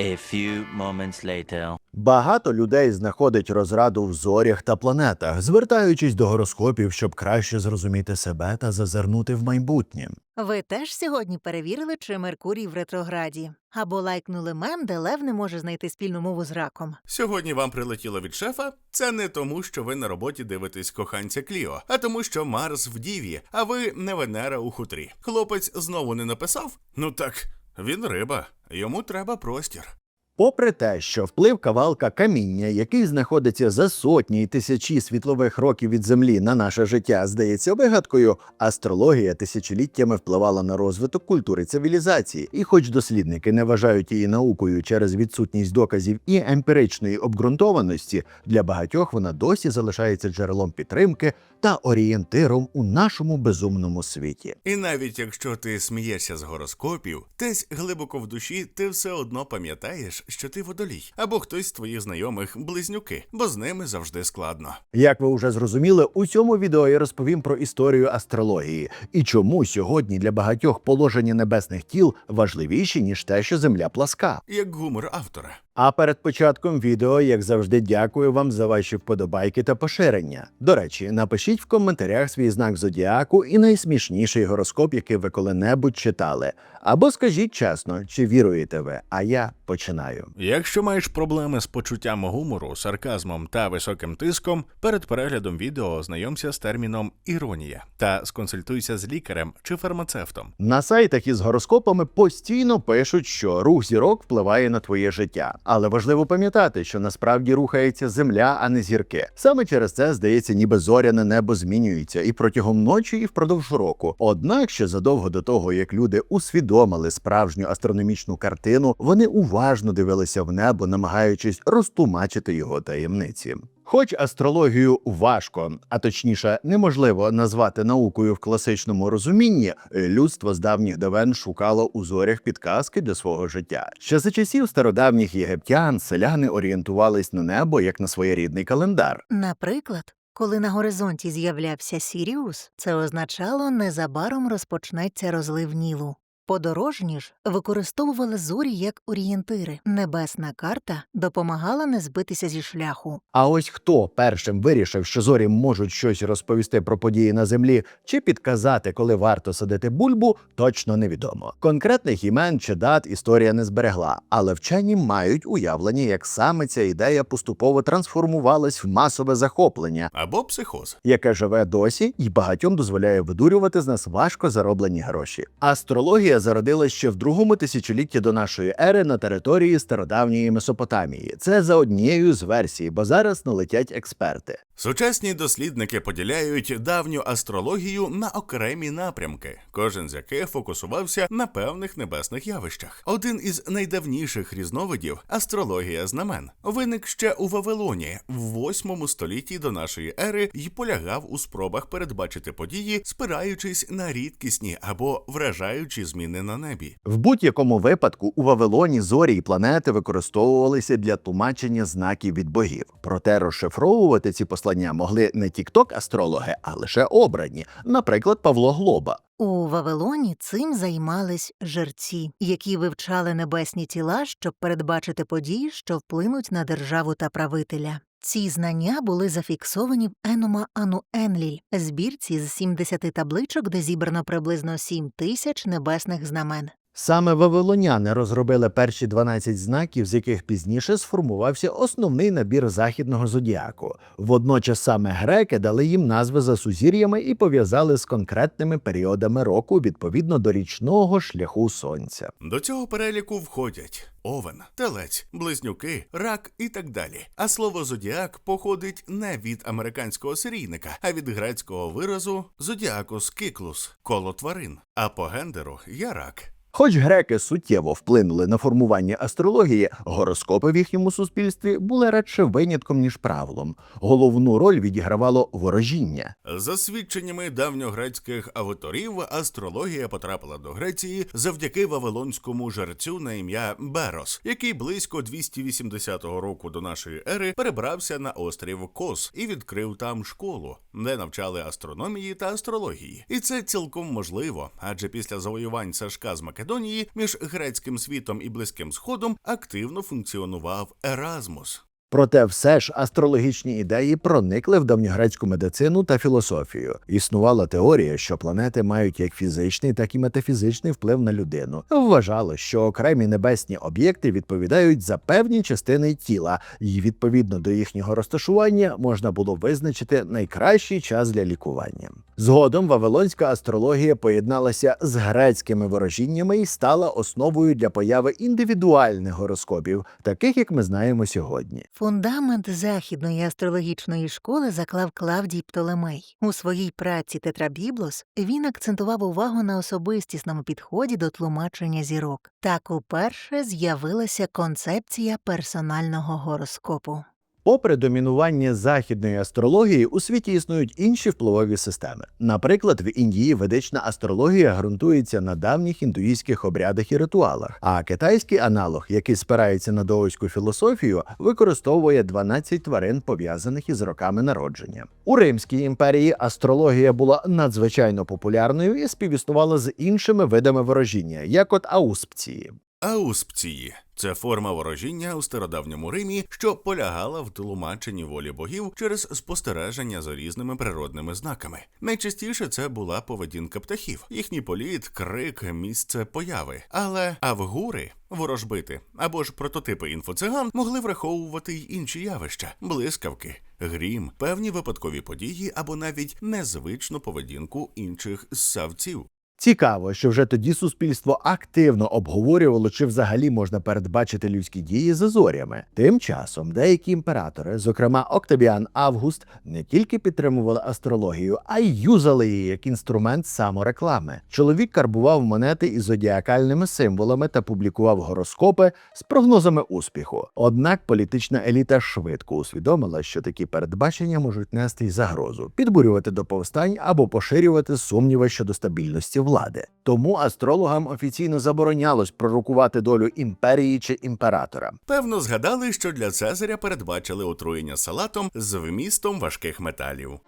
A few moments later. Багато людей знаходить розраду в зорях та планетах, звертаючись до гороскопів, щоб краще зрозуміти себе та зазирнути в майбутнє. Ви теж сьогодні перевірили, чи Меркурій в ретрограді, або лайкнули мем, де Лев не може знайти спільну мову з раком. Сьогодні вам прилетіло від шефа. Це не тому, що ви на роботі дивитесь коханця Кліо, а тому, що Марс в Діві, а ви не Венера у хутрі. Хлопець знову не написав? Ну так, він риба, йому треба простір. Попри те, що вплив кавалка каміння, який знаходиться за сотні і тисячі світлових років від Землі на наше життя, здається вигадкою, астрологія тисячоліттями впливала на розвиток культури цивілізації. І хоч дослідники не вважають її наукою через відсутність доказів і емпіричної обґрунтованості, для багатьох вона досі залишається джерелом підтримки та орієнтиром у нашому безумному світі. І навіть якщо ти смієшся з гороскопів, десь глибоко в душі ти все одно пам'ятаєш, що ти водолій, або хтось з твоїх знайомих близнюки, бо з ними завжди складно. Як ви вже зрозуміли, у цьому відео я розповім про історію астрології і чому сьогодні для багатьох положення небесних тіл важливіші ніж те, що земля пласка. Як гумор автора. А перед початком відео, як завжди, дякую вам за ваші вподобайки та поширення. До речі, напишіть в коментарях свій знак зодіаку і найсмішніший гороскоп, який ви коли-небудь читали. Або скажіть чесно, чи віруєте ви, а я починаю. Якщо маєш проблеми з почуттям гумору, сарказмом та високим тиском, перед переглядом відео ознайомся з терміном іронія та сконсультуйся з лікарем чи фармацевтом. На сайтах із гороскопами постійно пишуть, що рух зірок впливає на твоє життя. Але важливо пам'ятати, що насправді рухається земля, а не зірки. Саме через це здається, ніби зоряне небо змінюється і протягом ночі, і впродовж року. Однак ще задовго до того, як люди усвідомили справжню астрономічну картину, вони уважно дивилися в небо, намагаючись розтумачити його таємниці. Хоч астрологію важко, а точніше неможливо назвати наукою в класичному розумінні, людство з давніх давен шукало у зорях підказки для свого життя. Ще за часів стародавніх єгиптян селяни орієнтувались на небо як на своєрідний календар. Наприклад, коли на горизонті з'являвся Сіріус, це означало незабаром розпочнеться розлив Нілу. Подорожні ж використовували зорі як орієнтири. Небесна карта допомагала не збитися зі шляху. А ось хто першим вирішив, що зорі можуть щось розповісти про події на землі чи підказати, коли варто садити бульбу, точно невідомо. Конкретних імен чи дат історія не зберегла, але вчені мають уявлення, як саме ця ідея поступово трансформувалась в масове захоплення, Або психоз. яке живе досі і багатьом дозволяє видурювати з нас важко зароблені гроші. Астрологія зародилась ще в другому тисячолітті до нашої ери на території стародавньої Месопотамії. Це за однією з версій, бо зараз налетять експерти. Сучасні дослідники поділяють давню астрологію на окремі напрямки, кожен з яких фокусувався на певних небесних явищах. Один із найдавніших різновидів астрологія знамен виник ще у Вавилоні в 8 столітті до нашої ери і полягав у спробах передбачити події, спираючись на рідкісні або вражаючі зміни на небі. В будь-якому випадку у Вавилоні зорі й планети використовувалися для тлумачення знаків від богів. Проте розшифровувати ці послання могли не тікток-астрологи, а лише обрані, наприклад, Павло Глоба. У Вавилоні цим займались жерці, які вивчали небесні тіла, щоб передбачити події, що вплинуть на державу та правителя. Ці знання були зафіксовані в Енума Ану Енліль, збірці з 70 табличок, де зібрано приблизно 7 тисяч небесних знамен. Саме вавилоняни розробили перші 12 знаків, з яких пізніше сформувався основний набір західного зодіаку. Водночас саме греки дали їм назви за сузір'ями і пов'язали з конкретними періодами року відповідно до річного шляху сонця. До цього переліку входять овен, телець, близнюки, рак і так далі. А слово зодіак походить не від американського серійника, а від грецького виразу зодіакус кіклус коло тварин. А по гендеру я рак. Хоч греки суттєво вплинули на формування астрології, гороскопи в їхньому суспільстві були радше винятком ніж правилом. Головну роль відігравало ворожіння. За свідченнями давньогрецьких авторів, астрологія потрапила до Греції завдяки вавилонському жерцю на ім'я Берос, який близько 280 року до нашої ери перебрався на острів Кос і відкрив там школу, де навчали астрономії та астрології. І це цілком можливо, адже після завоювань Сашка з Македонії Македонії між грецьким світом і Близьким Сходом активно функціонував Еразмус. Проте все ж астрологічні ідеї проникли в давньогрецьку медицину та філософію. Існувала теорія, що планети мають як фізичний, так і метафізичний вплив на людину. Вважало, що окремі небесні об'єкти відповідають за певні частини тіла, і відповідно до їхнього розташування можна було визначити найкращий час для лікування. Згодом вавилонська астрологія поєдналася з грецькими ворожіннями і стала основою для появи індивідуальних гороскопів, таких як ми знаємо сьогодні. Фундамент західної астрологічної школи заклав Клавдій Птолемей. У своїй праці Тетрабіблос він акцентував увагу на особистісному підході до тлумачення зірок. Так уперше з'явилася концепція персонального гороскопу. Попри домінування західної астрології, у світі існують інші впливові системи. Наприклад, в Індії ведична астрологія ґрунтується на давніх індуїзьких обрядах і ритуалах, а китайський аналог, який спирається на даоську філософію, використовує 12 тварин, пов'язаних із роками народження. У Римській імперії астрологія була надзвичайно популярною і співіснувала з іншими видами ворожіння, як от ауспції. Ауспції це форма ворожіння у стародавньому Римі, що полягала в тлумаченні волі богів через спостереження за різними природними знаками. Найчастіше це була поведінка птахів, їхній політ, крик, місце появи. Але авгури, ворожбити або ж прототипи інфоциган могли враховувати й інші явища, блискавки, грім, певні випадкові події або навіть незвичну поведінку інших ссавців. Цікаво, що вже тоді суспільство активно обговорювало, чи взагалі можна передбачити людські дії за зорями. Тим часом деякі імператори, зокрема Октавіан Август, не тільки підтримували астрологію, а й юзали її як інструмент самореклами. Чоловік карбував монети із зодіакальними символами та публікував гороскопи з прогнозами успіху. Однак політична еліта швидко усвідомила, що такі передбачення можуть нести й загрозу, підбурювати до повстань або поширювати сумніви щодо стабільності влади. Тому астрологам офіційно заборонялось пророкувати долю імперії чи імператора. Певно, згадали, що для Цезаря передбачили отруєння салатом з вмістом важких металів.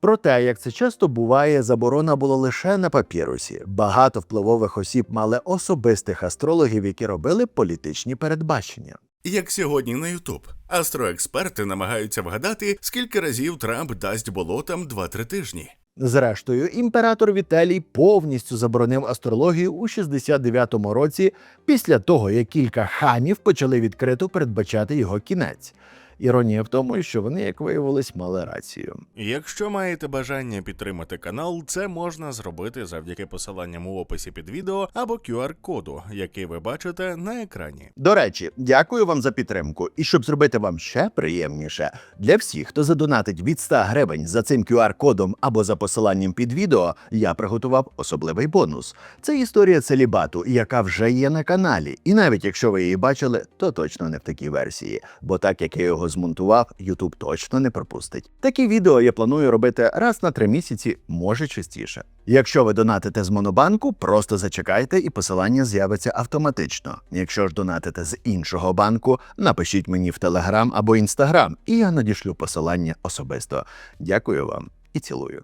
Проте, як це часто буває, заборона була лише на папірусі. Багато впливових осіб мали особистих астрологів, які робили політичні передбачення. Як сьогодні на Ютуб, астроексперти намагаються вгадати, скільки разів Трамп дасть болотам 2-3 тижні. Зрештою, імператор Віталій повністю заборонив астрологію у 69-му році, після того як кілька хамів почали відкрито передбачати його кінець. Іронія в тому, що вони, як виявилось, мали рацію. Якщо маєте бажання підтримати канал, це можна зробити завдяки посиланням у описі під відео або QR-коду, який ви бачите на екрані. До речі, дякую вам за підтримку. І щоб зробити вам ще приємніше, для всіх, хто задонатить від 100 гривень за цим QR-кодом або за посиланням під відео, я приготував особливий бонус. Це історія целібату, яка вже є на каналі. І навіть якщо ви її бачили, то точно не в такій версії, бо так як я його змонтував, YouTube точно не пропустить. Такі відео я планую робити раз на три місяці, може частіше. Якщо ви донатите з монобанку, просто зачекайте і посилання з'явиться автоматично. Якщо ж донатите з іншого банку, напишіть мені в Телеграм або Інстаграм, і я надішлю посилання особисто. Дякую вам і цілую.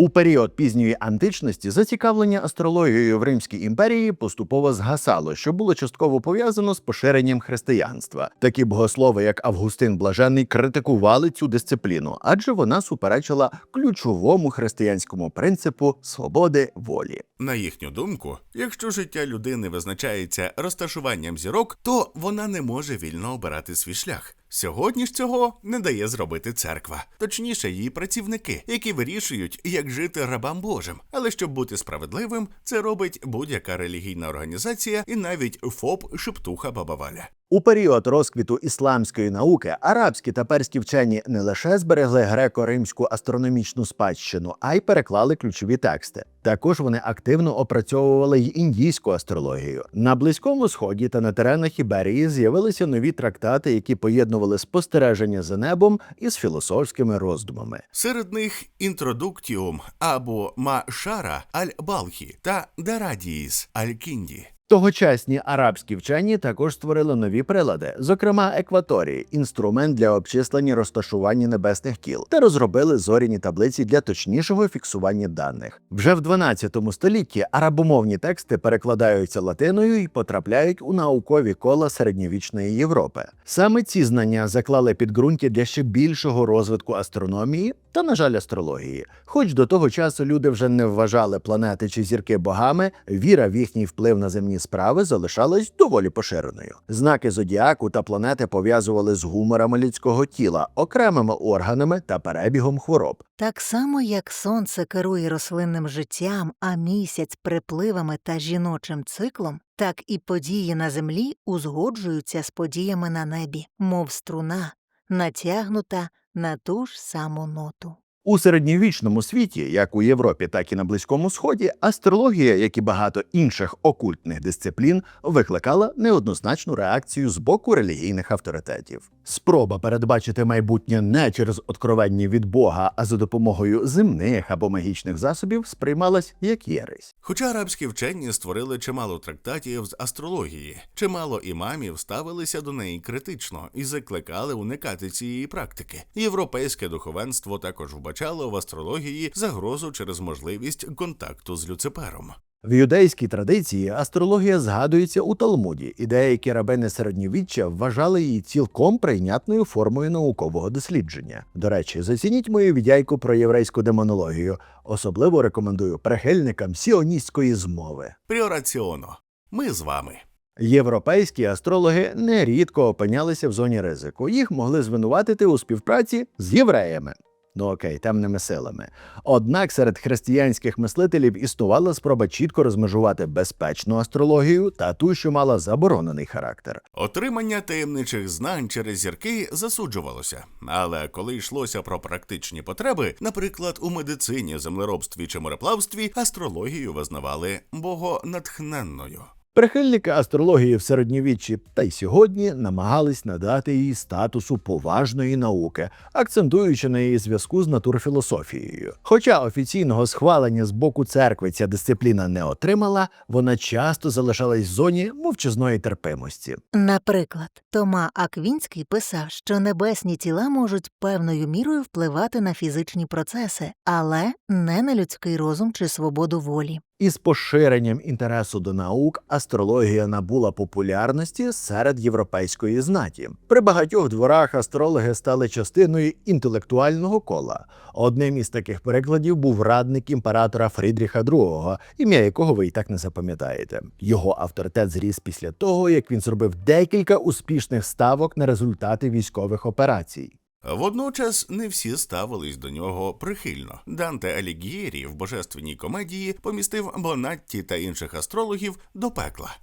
У період пізньої античності зацікавлення астрологією в Римській імперії поступово згасало, що було частково пов'язано з поширенням християнства. Такі богослови, як Августин Блаженний, критикували цю дисципліну, адже вона суперечила ключовому християнському принципу свободи волі. На їхню думку, якщо життя людини визначається розташуванням зірок, то вона не може вільно обирати свій шлях. Сьогодні ж цього не дає зробити церква, точніше, її працівники, які вирішують, як жити рабам Божим. Але щоб бути справедливим, це робить будь-яка релігійна організація і навіть ФОП Шептуха Баба Валя. У період розквіту ісламської науки арабські та перські вчені не лише зберегли греко-римську астрономічну спадщину, а й переклали ключові тексти. Також вони активно опрацьовували й індійську астрологію. На близькому сході та на теренах Іберії з'явилися нові трактати, які поєднували спостереження за небом із філософськими роздумами. Серед них інтродуктіум або Машара аль-Балхі та Дарадіїс аль-Кінді. Тогочасні арабські вчені також створили нові прилади, зокрема екваторії, інструмент для обчислення розташування небесних тіл, та розробили зоряні таблиці для точнішого фіксування даних. Вже в 12 столітті арабомовні тексти перекладаються латиною і потрапляють у наукові кола середньовічної Європи. Саме ці знання заклали підґрунтя для ще більшого розвитку астрономії та, на жаль, астрології. Хоч до того часу люди вже не вважали планети чи зірки богами, віра в їхній вплив на земні справи залишалась доволі поширеною. Знаки зодіаку та планети пов'язували з гуморами людського тіла, окремими органами та перебігом хвороб. Так само, як сонце керує рослинним життям, а місяць припливами та жіночим циклом, так і події на землі узгоджуються з подіями на небі, мов струна, натягнута на ту ж саму ноту. У середньовічному світі, як у Європі, так і на Близькому Сході, астрологія, як і багато інших окультних дисциплін, викликала неоднозначну реакцію з боку релігійних авторитетів. Спроба передбачити майбутнє не через откровення від Бога, а за допомогою земних або магічних засобів сприймалась як єресь. Хоча арабські вчені створили чимало трактатів з астрології, чимало імамів ставилися до неї критично і закликали уникати цієї практики. Європейське духовенство також вбачало в астрології загрозу через можливість контакту з Люцифером. В юдейській традиції астрологія згадується у Талмуді, і деякі рабини середньовіччя вважали її цілком прийнятною формою наукового дослідження. До речі, зацініть мою відяйку про єврейську демонологію. Особливо рекомендую прихильникам сіоністської змови. Пріораціоно. Ми з вами. Європейські астрологи нерідко опинялися в зоні ризику. Їх могли звинуватити у співпраці з євреями. Ну окей, темними силами. Однак серед християнських мислителів існувала спроба чітко розмежувати безпечну астрологію та ту, що мала заборонений характер. Отримання таємничих знань через зірки засуджувалося, але коли йшлося про практичні потреби, наприклад, у медицині, землеробстві чи мореплавстві, астрологію визнавали богонатхненною. Прихильники астрології в середньовіччі та й сьогодні намагались надати їй статусу поважної науки, акцентуючи на її зв'язку з натурфілософією. Хоча офіційного схвалення з боку церкви ця дисципліна не отримала, вона часто залишалась в зоні мовчазної терпимості. Наприклад, Тома Аквінський писав, що небесні тіла можуть певною мірою впливати на фізичні процеси, але не на людський розум чи свободу волі. Із поширенням інтересу до наук астрологія набула популярності серед європейської знаті. При багатьох дворах астрологи стали частиною інтелектуального кола. Одним із таких прикладів був радник імператора Фрідріха II, ім'я якого ви і так не запам'ятаєте. Його авторитет зріс після того, як він зробив декілька успішних ставок на результати військових операцій. Водночас не всі ставились до нього прихильно. Данте Алігієрі в божественній комедії помістив Бонатті та інших астрологів до пекла.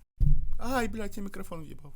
Ай, блядь, я мікрофон в'їбав.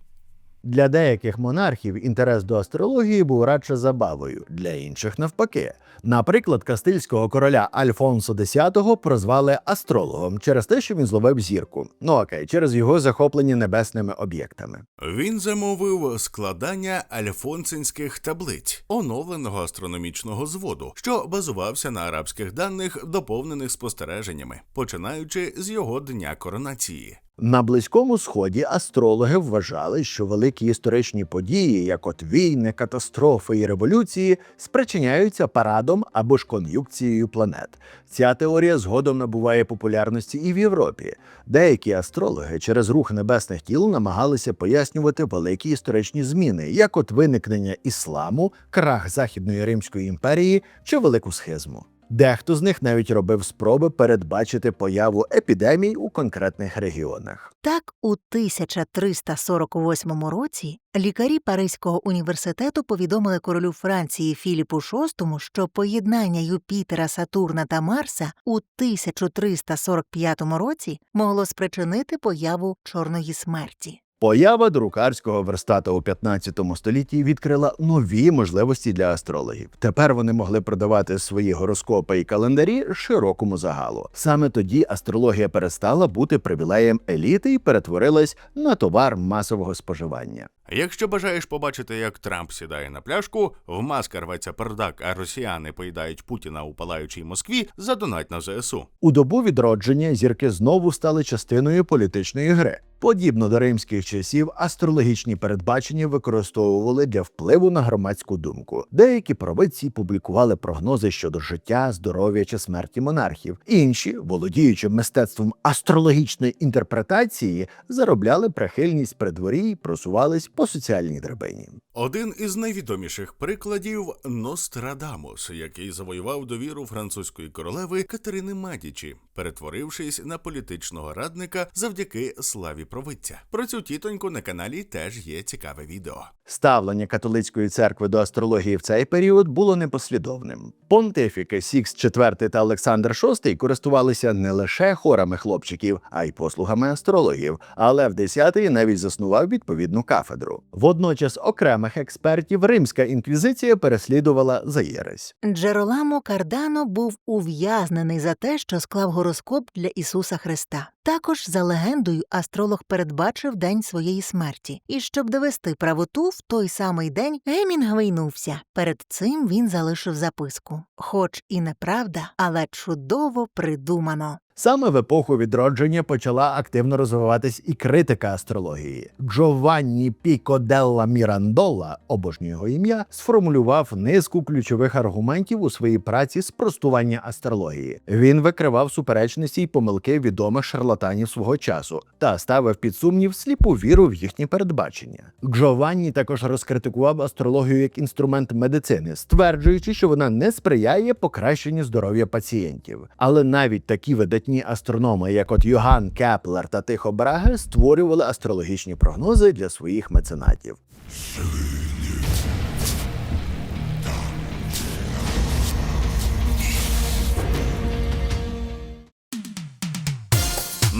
Для деяких монархів інтерес до астрології був радше забавою, для інших навпаки. Наприклад, кастильського короля Альфонсо X прозвали астрологом через те, що він зловив зірку. Ну окей, через його захоплення небесними об'єктами. Він замовив складання альфонсинських таблиць, оновленого астрономічного зводу, що базувався на арабських даних, доповнених спостереженнями, починаючи з його дня коронації. На близькому сході астрологи вважали, що великі історичні події, як от війни, катастрофи і революції, спричиняються парадом або ж кон'юкцією планет. Ця теорія згодом набуває популярності і в Європі. Деякі астрологи через рух небесних тіл намагалися пояснювати великі історичні зміни, як от виникнення ісламу, крах Західної Римської імперії чи велику схизму. Дехто з них навіть робив спроби передбачити появу епідемій у конкретних регіонах. Так, у 1348 році лікарі Паризького університету повідомили королю Франції Філіпу VI, що поєднання Юпітера, Сатурна та Марса у 1345 році могло спричинити появу чорної смерті. Поява друкарського верстата у 15 столітті відкрила нові можливості для астрологів. Тепер вони могли продавати свої гороскопи і календарі широкому загалу. Саме тоді астрологія перестала бути привілеєм еліти і перетворилась на товар масового споживання. Якщо бажаєш побачити, як Трамп сідає на пляшку, в маска рветься пердак, а росіяни поїдають Путіна у палаючій Москві, задонать на ЗСУ. У добу відродження зірки знову стали частиною політичної гри. Подібно до римських часів, астрологічні передбачення використовували для впливу на громадську думку. Деякі провидці публікували прогнози щодо життя, здоров'я чи смерті монархів. Інші, володіючи мистецтвом астрологічної інтерпретації, заробляли прихильність при дворі і просувались по соціальній драбині. Один із найвідоміших прикладів Нострадамус, який завоював довіру французької королеви Катерини Медічі, перетворившись на політичного радника завдяки славі провидця. Про цю тітоньку на каналі теж є цікаве відео. Ставлення католицької церкви до астрології в цей період було непослідовним. Понтифіки Сікс IV та Олександр VI користувалися не лише хорами хлопчиків, а й послугами астрологів. Але в 10-й навіть заснував відповідну кафедру. Водночас окремих експертів римська інквізиція переслідувала за єресь. Джероламо Кардано був ув'язнений за те, що склав гороскоп для Ісуса Христа. Також за легендою астролог передбачив день своєї смерті, і щоб довести правоту, в той самий день Гемінгвей нувся. Перед цим він залишив записку, хоч і неправда, але чудово придумано. Саме в епоху відродження почала активно розвиватись і критика астрології. Джованні Піко делла Мірандола, обожнює його ім'я, сформулював низку ключових аргументів у своїй праці спростування астрології. Він викривав суперечності й помилки відомих шарлатанів свого часу та ставив під сумнів сліпу віру в їхні передбачення. Джованні також розкритикував астрологію як інструмент медицини, стверджуючи, що вона не сприяє покращенню здоров'я пацієнтів. Але навіть такі видатні астрономи, як от Йоган Кеплер та Тихо Браге, створювали астрологічні прогнози для своїх меценатів.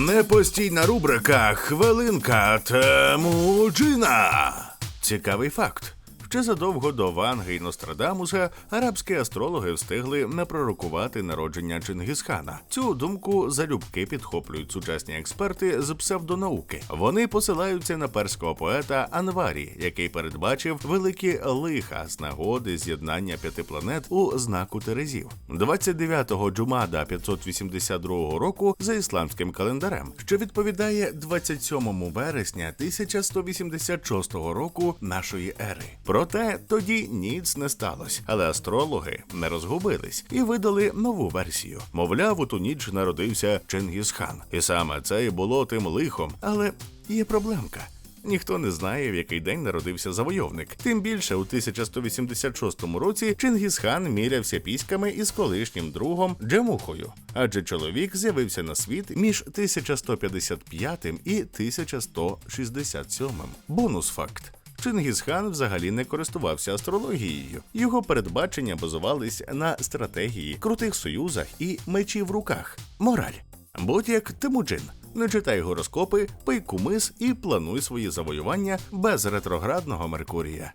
Непостійна рубрика Хвилинка Темуджина. Цікавий факт. Ще задовго до Ванги і Нострадамуса арабські астрологи встигли напророкувати народження Чингісхана. Цю думку залюбки підхоплюють сучасні експерти з псевдонауки. Вони посилаються на перського поета Анварі, який передбачив великі лиха з нагоди з'єднання п'яти планет у знаку Терезів. 29-го Джумада 582 року за ісламським календарем, що відповідає 27 вересня 1186 року нашої ери. Проте тоді ніц не сталося, але астрологи не розгубились і видали нову версію. Мовляв, у ту ніч народився Чингісхан, і саме це і було тим лихом. Але є проблемка. Ніхто не знає, в який день народився завойовник. Тим більше у 1186 році Чингісхан мірявся піськами із колишнім другом Джемухою, адже чоловік з'явився на світ між 1155 і 1167. Бонус факт. Чингісхан взагалі не користувався астрологією. Його передбачення базувались на стратегії, крутих союзах і мечі в руках. Мораль. Будь як Тимуджин. Не читай гороскопи, пий кумис і плануй свої завоювання без ретроградного Меркурія.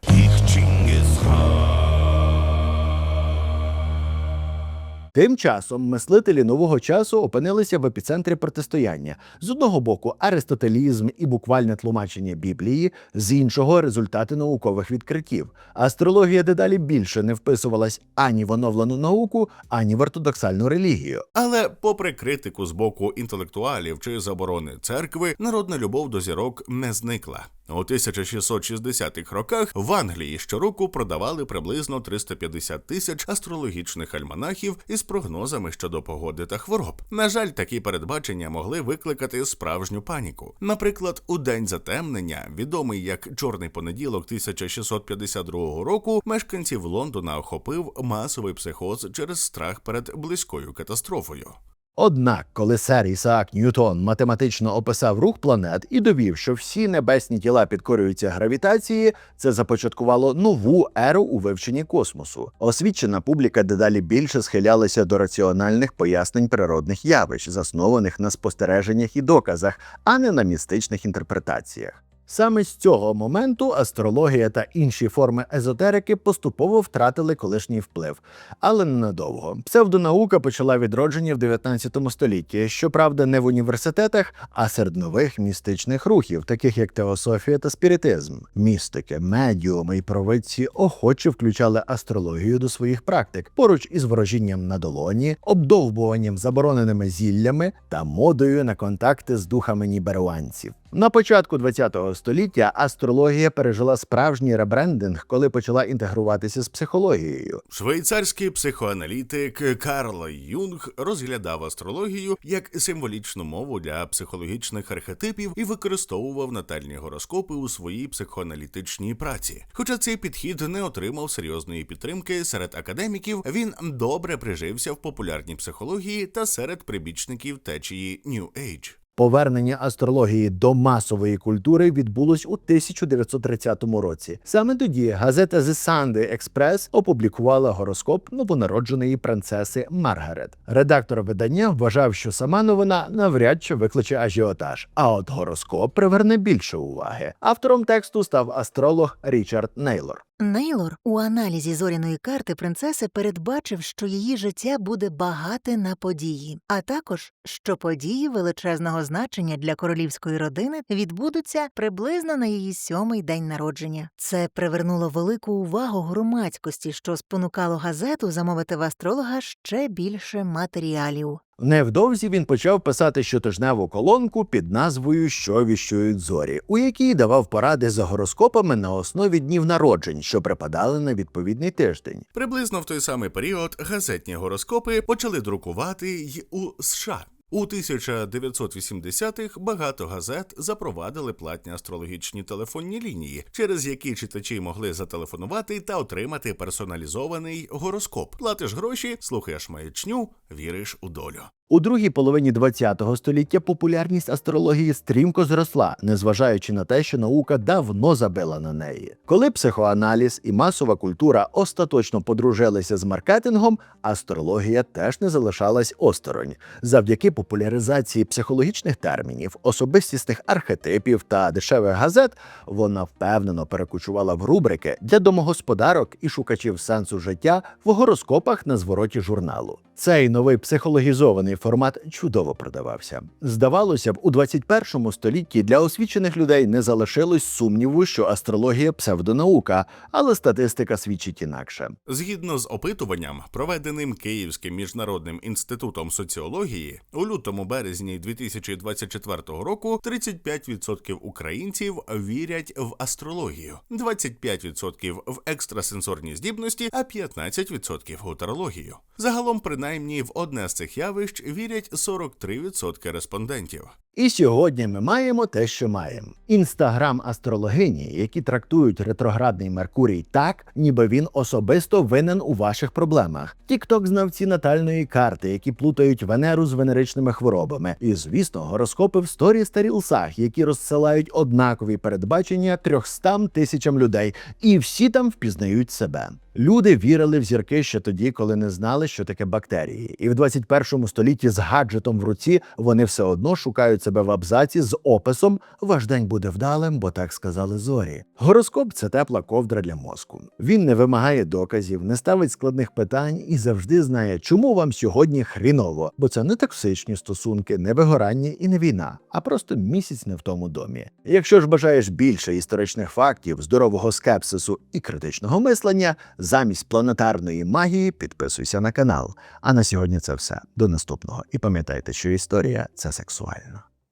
Тим часом мислителі нового часу опинилися в епіцентрі протистояння з одного боку аристотелізм і буквальне тлумачення Біблії, з іншого результати наукових відкриттів. Астрологія дедалі більше не вписувалась ані в оновлену науку, ані в ортодоксальну релігію. Але, попри критику з боку інтелектуалів чи заборони церкви, народна любов до зірок не зникла. У 1660-х роках в Англії щороку продавали приблизно 350 тисяч астрологічних альманахів із прогнозами щодо погоди та хвороб. На жаль, такі передбачення могли викликати справжню паніку. Наприклад, у день затемнення, відомий як Чорний понеділок 1652 року, мешканців Лондона охопив масовий психоз через страх перед близькою катастрофою. Однак, коли сер Ісаак Ньютон математично описав рух планет і довів, що всі небесні тіла підкорюються гравітації, це започаткувало нову еру у вивченні космосу. Освічена публіка дедалі більше схилялася до раціональних пояснень природних явищ, заснованих на спостереженнях і доказах, а не на містичних інтерпретаціях. Саме з цього моменту астрологія та інші форми езотерики поступово втратили колишній вплив, але ненадовго. Псевдонаука почала відродження в 19 столітті, щоправда, не в університетах, а серед нових містичних рухів, таких як теософія та спіритизм. Містики, медіуми і провидці охоче включали астрологію до своїх практик поруч із ворожінням на долоні, обдовбуванням забороненими зіллями та модою на контакти з духами ніберуанців. На початку ХХ століття астрологія пережила справжній ребрендинг, коли почала інтегруватися з психологією. Швейцарський психоаналітик Карл Юнг розглядав астрологію як символічну мову для психологічних архетипів і використовував натальні гороскопи у своїй психоаналітичній праці. Хоча цей підхід не отримав серйозної підтримки серед академіків, він добре прижився в популярній психології та серед прибічників течії New Age. Повернення астрології до масової культури відбулось у 1930 році. Саме тоді газета The Sunday Express опублікувала гороскоп новонародженої принцеси Маргарет. Редактор видання вважав, що сама новина навряд чи викличе ажіотаж, а от гороскоп приверне більше уваги. Автором тексту став астролог Річард Нейлор. Нейлор у аналізі зоряної карти принцеси передбачив, що її життя буде багате на події, а також що події величезного значення для королівської родини відбудуться приблизно на її сьомий день народження. Це привернуло велику увагу громадськості, що спонукало газету замовити в астролога ще більше матеріалів. Невдовзі він почав писати щотижневу колонку під назвою Що віщують зорі, у якій давав поради за гороскопами на основі днів народжень, що припадали на відповідний тиждень. Приблизно в той самий період газетні гороскопи почали друкувати й у США. У 1980-х багато газет запровадили платні астрологічні телефонні лінії, через які читачі могли зателефонувати та отримати персоналізований гороскоп. Платиш гроші, слухаєш маячню, віриш у долю. У другій половині ХХ століття популярність астрології стрімко зросла, незважаючи на те, що наука давно забила на неї. Коли психоаналіз і масова культура остаточно подружилися з маркетингом, астрологія теж не залишалась осторонь. Завдяки популяризації психологічних термінів, особистісних архетипів та дешевих газет, вона впевнено перекочувала в рубрики для домогосподарок і шукачів сенсу життя в гороскопах на звороті журналу. Цей новий психологізований формат чудово продавався. Здавалося б, у 21 столітті для освічених людей не залишилось сумніву, що астрологія псевдонаука, але статистика свідчить інакше. Згідно з опитуванням, проведеним Київським міжнародним інститутом соціології, у лютому березні 2024 року 35% українців вірять в астрологію, 25% в екстрасенсорні здібності, а 15% у тарологію. Загалом, принаймні, в одне з цих явищ вірять 43% респондентів. І сьогодні ми маємо те, що маємо: інстаграм астрологині, які трактують ретроградний Меркурій так, ніби він особисто винен у ваших проблемах. Тікток знавці натальної карти, які плутають Венеру з венеричними хворобами. І звісно, гороскопи в сторіс та рілсах, які розсилають однакові передбачення 300 тисячам людей, і всі там впізнають себе. Люди вірили в зірки ще тоді, коли не знали, що таке бактерії, і в 21 столітті з гаджетом в руці вони все одно шукають себе в абзаці з описом Ваш день буде вдалим, бо так сказали зорі. Гороскоп це тепла ковдра для мозку. Він не вимагає доказів, не ставить складних питань і завжди знає, чому вам сьогодні хріново, бо це не токсичні стосунки, не вигорання і не війна, а просто місяць не в тому домі. Якщо ж бажаєш більше історичних фактів, здорового скепсису і критичного мислення, замість планетарної магії підписуйся на канал. А на сьогодні це все. До наступного. І пам'ятайте, що історія це сексуально.